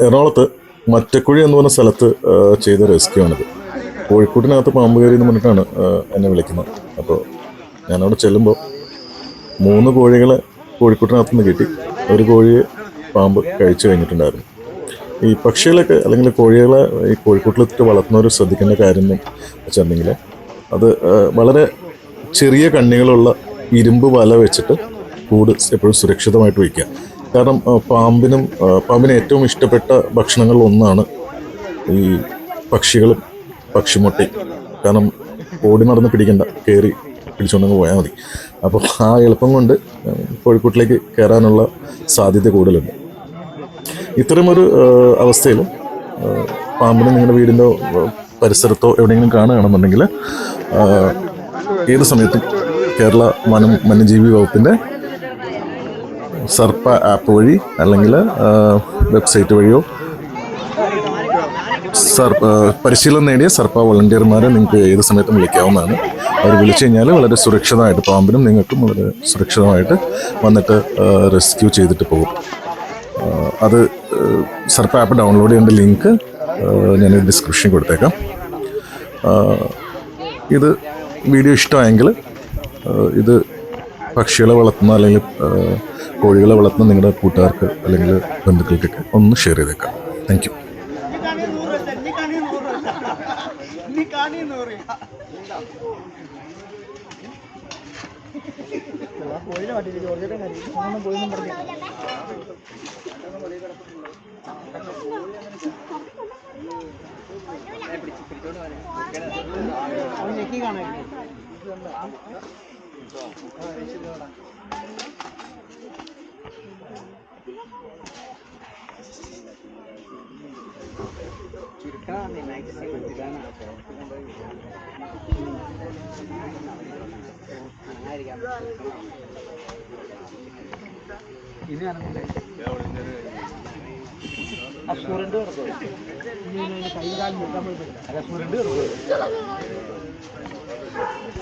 എറണാകുളത്ത് മറ്റക്കുഴി എന്ന് പറഞ്ഞ സ്ഥലത്ത് ചെയ്ത റെസ്ക്യൂ ആണിത് കോഴിക്കോട്ടിനകത്ത് പാമ്പ് കയറി എന്ന് പറഞ്ഞിട്ടാണ് എന്നെ വിളിക്കുന്നത്. അപ്പോൾ ഞാനവിടെ ചെല്ലുമ്പോൾ മൂന്ന് കോഴികളെ കോഴിക്കോട്ടിനകത്ത് നിന്ന് കിട്ടി. ഒരു കോഴിയെ പാമ്പ് കഴിച്ചു കഴിഞ്ഞിട്ടുണ്ടായിരുന്നു. ഈ പക്ഷികളൊക്കെ അല്ലെങ്കിൽ കോഴികളെ ഈ കോഴിക്കോട്ടിലെത്തിട്ട് വളർത്തുന്നവർ ശ്രദ്ധിക്കേണ്ട കാര്യം എന്ന് വെച്ചിട്ടുണ്ടെങ്കിൽ അത് വളരെ ചെറിയ കണ്ണികളുള്ള ഇരുമ്പ് വല വെച്ചിട്ട് കൂട് എപ്പോഴും സുരക്ഷിതമായിട്ട് വയ്ക്കുക. കാരണം പാമ്പിനും പാമ്പിന് ഏറ്റവും ഇഷ്ടപ്പെട്ട ഭക്ഷണങ്ങളിൽ ഒന്നാണ് ഈ പക്ഷികളും പക്ഷിമുട്ടി കാരണം ഓടി നടന്ന് പിടിക്കണ്ട കയറി പിടിച്ചുകൊണ്ടങ്ങ് പോയാൽ മതി. അപ്പോൾ ആ എളുപ്പം കൊണ്ട് കോഴിക്കോട്ടിലേക്ക് കയറാനുള്ള സാധ്യത കൂടുതലുണ്ട്. ഇത്തരമൊരു അവസ്ഥയിൽ പാമ്പിനെ നിങ്ങളുടെ വീടിന്റെ പരിസരത്തോ എവിടെയെങ്കിലും കാണുകയാണെന്നുണ്ടെങ്കിൽ ഏത് സമയത്തും കേരള വനം വന്യജീവി വകുപ്പിന്റെ സർപ്പ ആപ്പ് വഴി അല്ലെങ്കിൽ വെബ്സൈറ്റ് വഴിയോ? സർ പരിശീലനം നേടിയ സർപ്പ വോളണ്ടിയർമാരെ നിങ്ങൾക്ക് ഏത് സമയത്തും വിളിക്കാവുന്നതാണ്. അവർ വിളിച്ചു കഴിഞ്ഞാൽ വളരെ സുരക്ഷിതമായിട്ട് പാമ്പിനും നിങ്ങൾക്കും വളരെ സുരക്ഷിതമായിട്ട് വന്നിട്ട് റെസ്ക്യൂ ചെയ്തിട്ട് പോകും. അത് സർപ്പ ആപ്പ് ഡൗൺലോഡ് ചെയ്യേണ്ട ലിങ്ക് ഞാൻ ഡിസ്ക്രിപ്ഷൻ കൊടുത്തേക്കാം. ഇത് വീഡിയോ ഇഷ്ടമായെങ്കിൽ ഇത് പക്ഷികളെ വളർത്തുന്ന അല്ലെങ്കിൽ കോഴികളെ വളർത്തുന്ന നിങ്ങളുടെ കൂട്ടുകാർക്ക് അല്ലെങ്കിൽ ബന്ധുക്കൾക്കൊക്കെ ഒന്ന് ഷെയർ ചെയ്തേക്കാം. താങ്ക് യു പറ്റില്ല ഒന്നും പോയിന്നും പറഞ്ഞു അവൻ ഞെക്കി കാണാനില്ലേ ഇനി ആ സ്റ്റുഡന്റ് കൈ കാലം നിർത്താൻ പറ്റില്ല അല്ല സ്റ്റുഡന്റ് Boy,